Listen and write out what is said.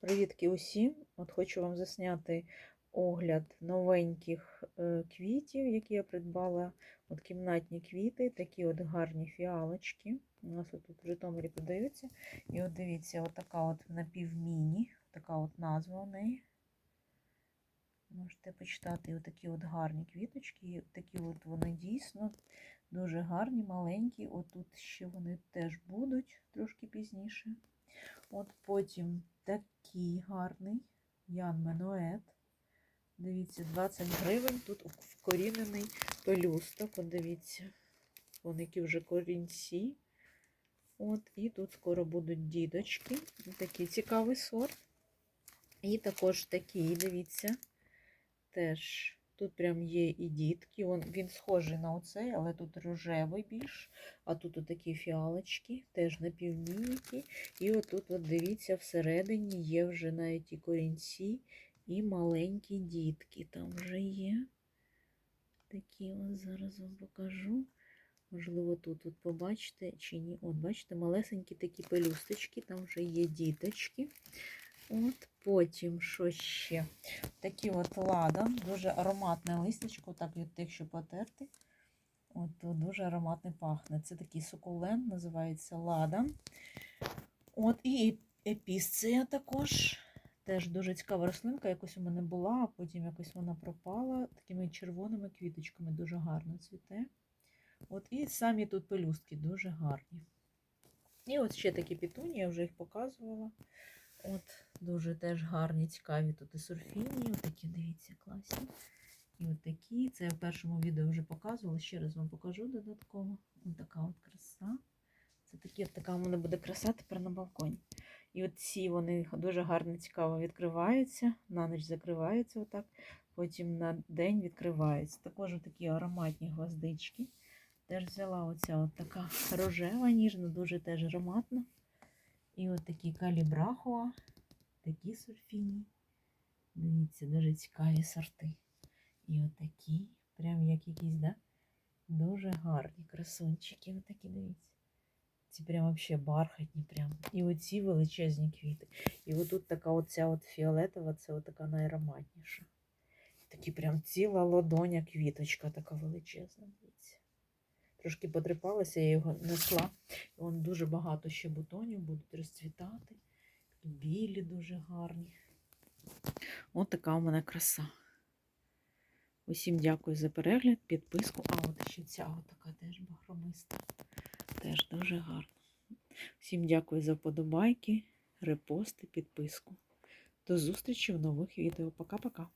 Привітки усім! От хочу вам засняти огляд новеньких е, квітів, які я придбала. От кімнатні квіти, такі от гарні фіалочки. У нас тут в Житомирі продаються. І от дивіться, от така от напівміні, така от назва у неї. Можете почитати от такі от гарні квіточки. Такі от вони дійсно дуже гарні, маленькі. От тут ще вони теж будуть трошки пізніше. От потім такий гарний Ян Менует. Дивіться, 20 гривень. Тут вкорінений пелюсток. От дивіться, вони які вже корінці. От, і тут скоро будуть дідочки. Такий цікавий сорт. І також такий, дивіться, теж. Тут прям є і дітки. Він, він схожий на оцей, але тут рожевий більш. А тут такі фіалочки, теж напівмініки. І отут, от дивіться, всередині є вже навіть і корінці, і маленькі дітки. Там вже є. Такі ось зараз вам покажу. Можливо, тут от побачите чи ні. От, бачите, малесенькі такі пелюсточки, там вже є діточки. От Потім, що ще? Такі от ладан, дуже ароматне листячко, так, от, якщо потерти. От Дуже ароматний пахне. Це такий сукулент, називається ладан. От І епісція також. Теж дуже цікава рослинка. Якось у мене була, а потім якось вона пропала. Такими червоними квіточками дуже гарно цвіте. От І самі тут пелюстки дуже гарні. І от ще такі пітуні, я вже їх показувала. От Дуже теж гарні, цікаві тут і сурфіні. Отакі, дивіться, класні. І от такі. Це я в першому відео вже показувала. Ще раз вам покажу додатково. Ось така от краса. Це такі, от така у мене буде краса тепер на балконі. І от ці вони дуже гарно, цікаво відкриваються. На ніч закриваються отак. Потім на день відкриваються. Також такі ароматні гвоздички. Теж взяла оця от така рожева, ніжна, дуже теж ароматна. І от такі калібрахуа, такі сурфіні. Дивіться, дуже цікаві сорти. І отакі, прям як якісь, да? Дуже гарні красунчики. Отакі, дивіться. Ці прям взагалі бархатні. прям. І оці величезні квіти. І отут така оця от фіолетова, це от така найароматніша. Такі прям ціла ладоня квіточка така величезна. Трошки потріпалася, я його несла. Вон дуже багато ще бутонів будуть розцвітати. Білі дуже гарні. От така у мене краса. Усім дякую за перегляд, підписку. А от ще ця така теж багромиста. Теж дуже гарна. Всім дякую за вподобайки, репости, підписку. До зустрічі в нових відео. Пока-пока.